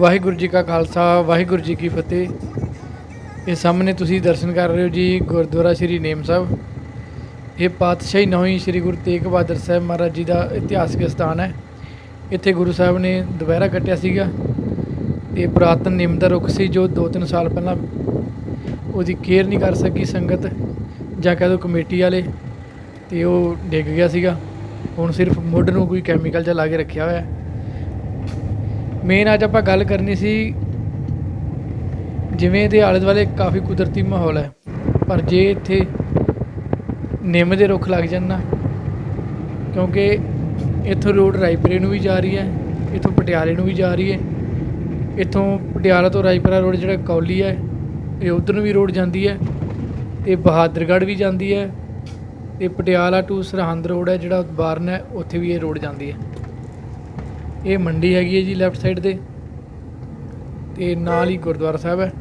ਵਾਹਿਗੁਰੂ ਜੀ ਕਾ ਖਾਲਸਾ, ਵਾਹਿਗੁਰੂ ਜੀ ਕੀ ਫਤਿਹ। ਇਹ ਸਾਹਮਣੇ ਤੁਸੀਂ ਦਰਸ਼ਨ ਕਰ ਰਹੇ ਹੋ ਜੀ ਗੁਰਦੁਆਰਾ ਸ੍ਰੀ ਨੇਮ ਸਾਹਿਬ। ਇਹ ਪਾਤਸ਼ਾਹੀ ਨੌਵੀਂ ਸ੍ਰੀ ਗੁਰੂ ਤੇਗ ਬਹਾਦਰ ਸਾਹਿਬ ਮਹਾਰਾਜ ਜੀ ਦਾ ਇਤਿਹਾਸਕ ਸਥਾਨ ਹੈ। ਇੱਥੇ ਗੁਰੂ ਸਾਹਿਬ ਨੇ ਦੁਪਹਿਰਾ ਕੱਟਿਆ ਸੀਗਾ ਤੇ ਪੁਰਾਤਨ ਨਿੰਮ ਦਾ ਰੁੱਖ ਸੀ ਜੋ 2-3 ਸਾਲ ਪਹਿਲਾਂ ਉਹਦੀ ਕੇਅਰ ਨਹੀਂ ਕਰ ਸਕੀ ਸੰਗਤ ਜਾਂ ਕਹਿ ਦਿਓ ਕਮੇਟੀ ਵਾਲੇ ਤੇ ਉਹ ਡਿੱਗ ਗਿਆ ਸੀਗਾ। ਹੁਣ ਸਿਰਫ ਮੁੱਢ ਨੂੰ ਕੋਈ ਕੈਮੀਕਲ ਜਿਹਾ ਲਾ ਕੇ ਰੱਖਿਆ ਹੋਇਆ। ਹੈ ਮੇਨ ਅੱਜ ਆਪਾਂ ਗੱਲ ਕਰਨੀ ਸੀ ਜਿਵੇਂ ਇਹਦੇ ਆਲੇ ਦੁਆਲੇ ਕਾਫੀ ਕੁਦਰਤੀ ਮਾਹੌਲ ਹੈ, ਪਰ ਜੇ ਇੱਥੇ ਨਿੰਮ ਦੇ ਰੁੱਖ ਲੱਗ ਜਾਣ ਨਾ, ਕਿਉਂਕਿ ਇੱਥੋਂ ਰੋਡ ਰਾਈਪਰੇ ਨੂੰ ਵੀ ਜਾ ਰਹੀ ਹੈ, ਇੱਥੋਂ ਪਟਿਆਲੇ ਨੂੰ ਵੀ ਜਾ ਰਹੀ ਹੈ, ਇੱਥੋਂ ਪਟਿਆਲਾ ਤੋਂ ਰਾਏਪੁਰਾ ਰੋਡ ਜਿਹੜਾ ਕੌਲੀ ਹੈ, ਇਹ ਉਧਰ ਨੂੰ ਵੀ ਰੋਡ ਜਾਂਦੀ ਹੈ ਤੇ ਬਹਾਦਰਗੜ੍ਹ ਵੀ ਜਾਂਦੀ ਹੈ ਤੇ ਪਟਿਆਲਾ ਟੂ ਸਰਹੰਦ ਰੋਡ ਹੈ ਜਿਹੜਾ ਬਾਰਨ ਹੈ, ਉੱਥੇ ਵੀ ਇਹ ਰੋਡ ਜਾਂਦੀ ਹੈ। ਇਹ ਮੰਡੀ ਹੈਗੀ ਹੈ ਜੀ ਲੈਫਟ ਸਾਈਡ ਤੇ। ਤੇ ਨਾਲ ਹੀ ਗੁਰਦੁਆਰਾ ਸਾਹਿਬ ਹੈ।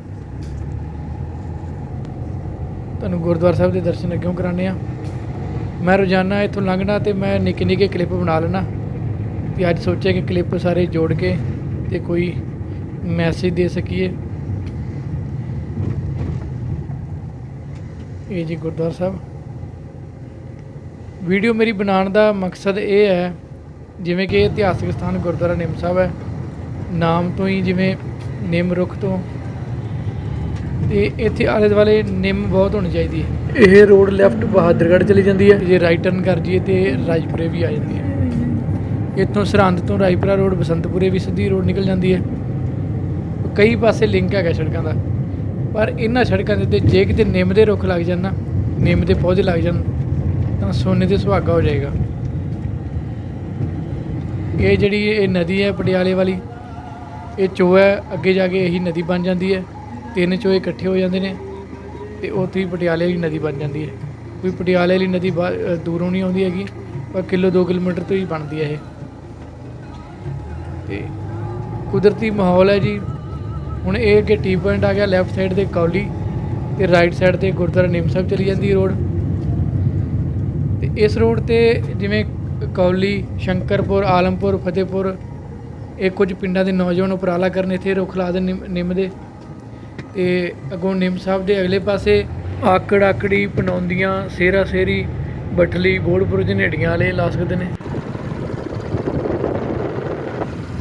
ਤੁਹਾਨੂੰ ਗੁਰਦੁਆਰਾ ਸਾਹਿਬ ਦੇ ਦਰਸ਼ਨ ਅੱਗੇ ਕਰਾਣੇ ਆ ਮੈਂ ਰੋਜ਼ਾਨਾ ਇੱਥੋਂ ਲੰਘਣਾ ਤੇ ਮੈਂ ਨਿੱਕੇ ਨਿੱਕੇ ਕਲਿੱਪ ਬਣਾ ਲੈਣਾ ਤੇ ਅੱਜ ਸੋਚਿਆ ਕਿ ਕਲਿੱਪ ਸਾਰੇ ਜੋੜ ਕੇ ਤੇ ਕੋਈ ਮੈਸੇਜ ਦੇ ਸਕੀਏ। ਇਹ ਜੀ ਗੁਰਦੁਆਰਾ ਸਾਹਿਬ। ਵੀਡੀਓ ਮੇਰੀ ਬਣਾਉਣ ਦਾ ਮਕਸਦ ਇਹ ਹੈ ਜਿਵੇਂ ਕਿ ਇਹ ਇਤਿਹਾਸਕ ਸਥਾਨ ਗੁਰਦੁਆਰਾ ਨਿੰਮ ਸਾਹਿਬ ਹੈ ਨਾਮ ਤੋਂ ਹੀ ਜਿਵੇਂ ਨਿੰਮ ਰੁੱਖ ਤੋਂ ਤੇ ਇੱਥੇ ਆਲੇ ਦੁਆਲੇ ਨਿੰਮ ਬਹੁਤ ਹੋਣੀ ਚਾਹੀਦੀ ਹੈ। ਇਹ ਰੋਡ ਲੈਫਟ ਬਹਾਦਰਗੜ੍ਹ ਚਲੀ ਜਾਂਦੀ ਹੈ। ਜੇ ਰਾਈਟ ਟਰਨ ਕਰ ਜੀਏ ਤੇ ਰਾਜਪੁਰੇ ਵੀ ਆ ਜਾਂਦੀ ਹੈ। ਇੱਥੋਂ ਸਰਹੰਦ ਤੋਂ ਰਾਜਪੁਰਾ ਰੋਡ ਬਸੰਤਪੁਰੇ ਵੀ ਸਿੱਧੀ ਰੋਡ ਨਿਕਲ ਜਾਂਦੀ ਹੈ। ਕਈ ਪਾਸੇ ਲਿੰਕ ਹੈਗਾ ਸੜਕਾਂ ਦਾ ਪਰ ਇਹਨਾਂ ਸੜਕਾਂ ਦੇ ਉੱਤੇ ਜੇ ਕਿਤੇ ਨਿੰਮ ਦੇ ਰੁੱਖ ਲੱਗ ਜਾਣ ਨਾ ਨਿੰਮ ਦੇ ਪੌਦੇ ਲੱਗ ਜਾਣ ਤਾਂ ਸੋਨੇ ਦੇ ਸੁਹਾਗਾ ਹੋ ਜਾਏਗਾ। ਇਹ ਜਿਹੜੀ ਇਹ ਨਦੀ ਹੈ ਪਟਿਆਲੇ ਵਾਲੀ, ਇਹ ਚੋਅ ਹੈ, ਅੱਗੇ ਜਾ ਕੇ ਇਹੀ ਨਦੀ ਬਣ ਜਾਂਦੀ ਹੈ। ਤਿੰਨ ਚੋਏ ਇਕੱਠੇ ਹੋ ਜਾਂਦੇ ਨੇ ਤੇ ਉੱਥੇ ਹੀ ਪਟਿਆਲੇ ਵਾਲੀ ਨਦੀ ਬਣ ਜਾਂਦੀ ਹੈ। ਕੋਈ ਪਟਿਆਲੇ ਵਾਲੀ ਨਦੀ ਬਾ- ਦੂਰੋਂ ਨਹੀਂ ਆਉਂਦੀ ਹੈਗੀ, ਪਰ ਕਿਲੋ 2 ਕਿਲੋਮੀਟਰ ਤੋਂ ਹੀ ਬਣਦੀ ਹੈ ਇਹ। ਤੇ ਕੁਦਰਤੀ ਮਾਹੌਲ ਹੈ ਜੀ। ਹੁਣ ਇਹ ਕਿ ਟੀ ਪੁਆਇੰਟ ਆ ਗਿਆ ਲੈਫਟ ਸਾਈਡ ਤੇ ਕੌਲੀ ਤੇ ਰਾਈਟ ਸਾਈਡ ਤੇ ਗੁਰਦੁਆਰਾ ਨਿੰਮ ਸਾਹਿਬ ਚਲੀ ਜਾਂਦੀ ਰੋਡ ਤੇ ਇਸ ਰੋਡ ਤੇ ਜਿਵੇਂ ਕੌਲੀ, ਸ਼ੰਕਰਪੁਰ, ਆਲਮਪੁਰ, ਫਤਿਹਪੁਰ, ਇਹ ਕੁਝ ਪਿੰਡਾਂ ਦੇ ਨੌਜਵਾਨ ਉਪਰਾਲਾ ਕਰਨ ਇੱਥੇ ਰੁੱਖ ਲਾ ਦੇ ਨਿੰਮ ਨਿੰਮ ਦੇ। ਤੇ ਅੱਗੋਂ ਨਿੰਮ ਸਾਹਿਬ ਦੇ ਅਗਲੇ ਪਾਸੇ ਆਕੜ ਆਕੜੀ ਪਨੌਂਦੀਆਂ ਸੇਰਾ ਸੇਰੀ, ਬਠਲੀ ਗੋਲਪੁਰ ਜਨੇੜੀਆਂ ਵਾਲੇ ਲਾ ਸਕਦੇ ਨੇ।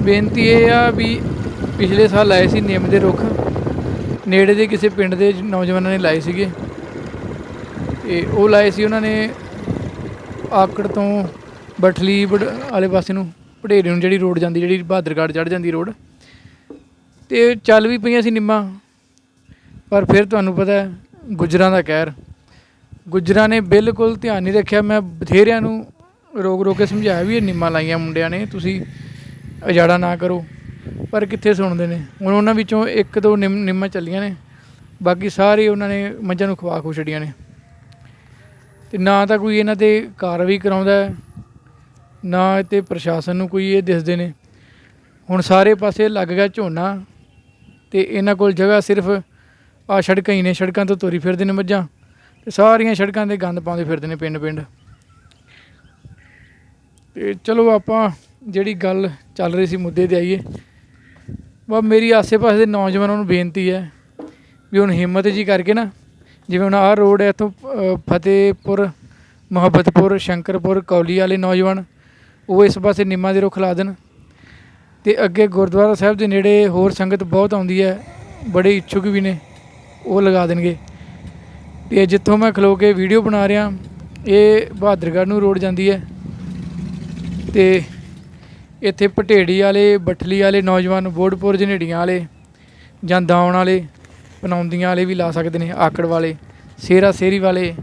ਬੇਨਤੀ ਇਹ ਆ ਵੀ ਪਿਛਲੇ ਸਾਲ ਲਾਏ ਸੀ ਨਿੰਮ ਦੇ ਰੁੱਖ। ਨੇੜੇ ਦੇ ਕਿਸੇ ਪਿੰਡ ਦੇ ਨੌਜਵਾਨਾਂ ਨੇ ਲਾਏ ਸੀਗੇ। ਤੇ ਉਹ ਲਾਏ ਸੀ, ਉਹਨਾਂ ਨੇ ਆਕੜ ਤੋਂ ਬਠਲੀ ਬੜ- ਵਾਲੇ ਪਾਸੇ ਨੂੰ ਭੜੇਰੇ ਨੂੰ ਜਿਹੜੀ ਰੋਡ ਜਾਂਦੀ, ਜਿਹੜੀ ਬਹਾਦਰਗੜ੍ਹ ਚੜ੍ਹ ਜਾਂਦੀ ਰੋਡ, ਤੇ ਚੱਲ ਵੀ ਪਈਆਂ ਸੀ ਨਿੰਮਾਂ। ਪਰ ਫਿਰ ਤੁਹਾਨੂੰ ਪਤਾ ਹੈ, ਗੁੱਜਰਾਂ ਦਾ ਕਹਿਰ। ਗੁੱਜਰਾਂ ਨੇ ਬਿਲਕੁਲ ਧਿਆਨ ਨਹੀਂ ਰੱਖਿਆ। ਮੈਂ ਬਥੇਰਿਆਂ ਨੂੰ ਰੋਕ ਰੋਕ ਕੇ ਸਮਝਾਇਆ ਵੀ ਇਹ ਨਿੰਮਾਂ ਲਾਈਆਂ ਮੁੰਡਿਆਂ ਨੇ, ਤੁਸੀਂ ਉਜਾੜਾ ਨਾ ਕਰੋ। ਪਰ ਕਿੱਥੇ ਸੁਣਦੇ ਨੇ? ਹੁਣ ਉਹਨਾਂ ਵਿੱਚੋਂ ਇੱਕ ਦੋ ਨਿੰਮ, ਨਿੰਮਾਂ ਚੱਲੀਆਂ ਨੇ। ਬਾਕੀ ਸਾਰੇ ਉਹਨਾਂ ਨੇ ਮੱਝਾਂ ਨੂੰ ਖਵਾ ਖੂ ਛੱਡੀਆਂ ਨੇ। ਤੇ ਨਾ ਤਾਂ ਕੋਈ ਇਹਨਾਂ ਤੇ ਕਾਰਵਾਈ ਕਰਾਉਂਦਾ ਨਾ ਤੇ ਪ੍ਰਸ਼ਾਸਨ ਨੂੰ ਕੋਈ ਇਹ ਦਿਸਦੇ ਨੇ। ਹੁਣ ਸਾਰੇ ਪਾਸੇ ਲੱਗ ਗਿਆ ਝੋਨਾ ਤੇ ਇਹਨਾਂ ਕੋਲ ਜਗ੍ਹਾ ਸਿਰਫ ਆ ਸੜਕਾਂ ਹੀ ਨੇ। ਸੜਕਾਂ ਤੋਂ ਤੁਰੀ ਫਿਰਦੇ ਨੇ ਮੱਝਾਂ ਤੇ ਸਾਰੀਆਂ ਸੜਕਾਂ ਤੇ ਗੰਦ ਪਾਉਂਦੇ ਫਿਰਦੇ ਨੇ ਪਿੰਡ ਪਿੰਡ। ਤੇ ਚਲੋ ਆਪਾਂ ਜਿਹੜੀ ਗੱਲ ਚੱਲ ਰਹੀ ਸੀ ਮੁੱਦੇ ਤੇ ਆਈਏ। ਵਾ ਮੇਰੀ ਆਸੇ-ਪਾਸੇ ਦੇ ਨੌਜਵਾਨਾਂ ਨੂੰ ਬੇਨਤੀ ਹੈ ਵੀ ਹੁਣ ਹਿੰਮਤ ਜੀ ਕਰਕੇ ਨਾ, ਜਿਵੇਂ ਹੁਣ ਆਹ ਰੋਡ ਹੈ ਇੱਥੋਂ ਫਤਿਹਪੁਰ, ਮੁਹੱਬਤਪੁਰ, ਸ਼ੰਕਰਪੁਰ, ਕੌਲੀ ਵਾਲੇ ਨੌਜਵਾਨ ਉਹ ਇਸ ਪਾਸੇ ਨਿੰਮਾਂ ਦੇ ਰੁੱਖ ਲਾ ਦੇਣ। ਤੇ ਅੱਗੇ ਗੁਰਦੁਆਰਾ ਸਾਹਿਬ ਦੇ ਨੇੜੇ ਹੋਰ ਸੰਗਤ ਬਹੁਤ ਆਉਂਦੀ ਹੈ ਬੜੇ ਇੱਛੁਕ ਵੀ ਨੇ ਉਹ ਲਗਾ ਦੇਣਗੇ। ਤੇ ਜਿੱਥੋਂ ਮੈਂ ਖਲੋ ਕੇ ਵੀਡੀਓ ਬਣਾ ਰਿਹਾ ਇਹ ਬਹਾਦਰਗੜ੍ਹ ਨੂੰ ਰੋਡ ਜਾਂਦੀ ਹੈ। ਤੇ ਇੱਥੇ ਪਟੇੜੀ ਵਾਲੇ ਬਠਲੀ ਵਾਲੇ ਨੌਜਵਾਨ ਬੋੜਪੁਰ ਜਨੇੜੀਆਂ ਵਾਲੇ ਜਾਂ ਦਾਉਣ ਵਾਲੇ ਪਨੌਂਦੀਆਂ ਵਾਲੇ ਵੀ ਲਾ ਸਕਦੇ ਨੇ ਆਕੜ ਵਾਲੇ ਸੇਰਾ ਸੇਰੀ ਵਾਲੇ।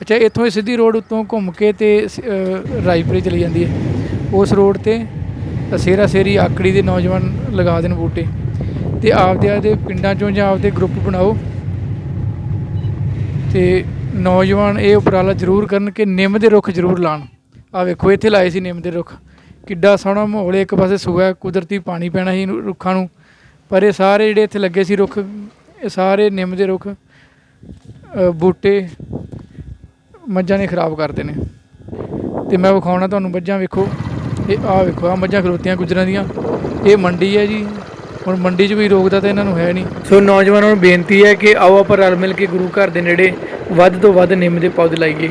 ਅੱਛਾ ਇੱਥੋਂ ਇਹ ਸਿੱਧੀ ਰੋਡ ਉੱਤੋਂ ਘੁੰਮ ਕੇ ਤੇ ਸ- ਅ, ਚਲੀ ਜਾਂਦੀ ਹੈ। ਉਸ ਰੋਡ ਤੇ ਸੇਰਾ ਸੇਰੀ ਆਕੜੀ ਦੇ ਨੌਜਵਾਨ ਲਗਾ ਦੇਣ ਬੂਟੇ ਤੇ ਆਪਦੇ ਆਪਦੇ ਪਿੰਡਾਂ ਚੋਂ ਜਾਂ ਆਪਦੇ ਗਰੁੱਪ ਬਣਾਓ। ਤੇ ਨੌਜਵਾਨ ਇਹ ਉਪਰਾਲਾ ਜ਼ਰੂਰ ਕਰਨ ਕਿ ਨਿੰਮ ਦੇ ਰੁੱਖ ਜ਼ਰੂਰ ਲਾਣ। ਆ ਵੇਖੋ, ਇੱਥੇ ਲਾਏ ਸੀ ਨਿੰਮ ਦੇ ਰੁੱਖ। ਕਿੱਡਾ ਸੋਹਣਾ ਮਾਹੌਲ ਇੱਕ ਪਾਸੇ ਸੂਆ, ਕੁਦਰਤੀ ਪਾਣੀ ਪੈਣਾ ਸੀ ਰੁੱਖਾਂ ਨੂੰ। ਪਰ ਇਹ ਸਾਰੇ ਜਿਹੜੇ ਇੱਥੇ ਲੱਗੇ ਸੀ ਰੁੱਖ, ਇਹ ਸਾਰੇ ਨਿੰਮ ਦੇ ਰੁੱਖ ਬੂਟੇ ਮੱਝਾਂ ਨੇ ਖਰਾਬ ਕਰਦੇ ਨੇ ਤੇ ਮੈਂ ਵਿਖਾਉਣਾ ਤੁਹਾਨੂੰ ਮੱਝਾਂ ਵੇਖੋ। ਇਹ ਆਹ ਵੇਖੋ ਆ ਮੱਝਾਂ ਖਲੋਤੀਆਂ ਗੁਜਰਾਂ ਦੀਆਂ। ਇਹ ਮੰਡੀ ਹੈ ਜੀ। ਹੁਣ ਮੰਡੀ 'ਚ ਵੀ ਰੋਕਦਾ ਤਾਂ ਇਹਨਾਂ ਨੂੰ ਹੈ ਨਹੀਂ। ਸੋ ਨੌਜਵਾਨਾਂ ਨੂੰ ਬੇਨਤੀ ਹੈ ਕਿ ਆਓ ਆਪਾਂ ਰਲ ਮਿਲ ਕੇ ਗੁਰੂ ਘਰ ਦੇ ਨੇੜੇ ਵੱਧ ਤੋਂ ਵੱਧ ਨਿੰਮ ਦੇ ਪੌਦੇ ਲਾਈਏ।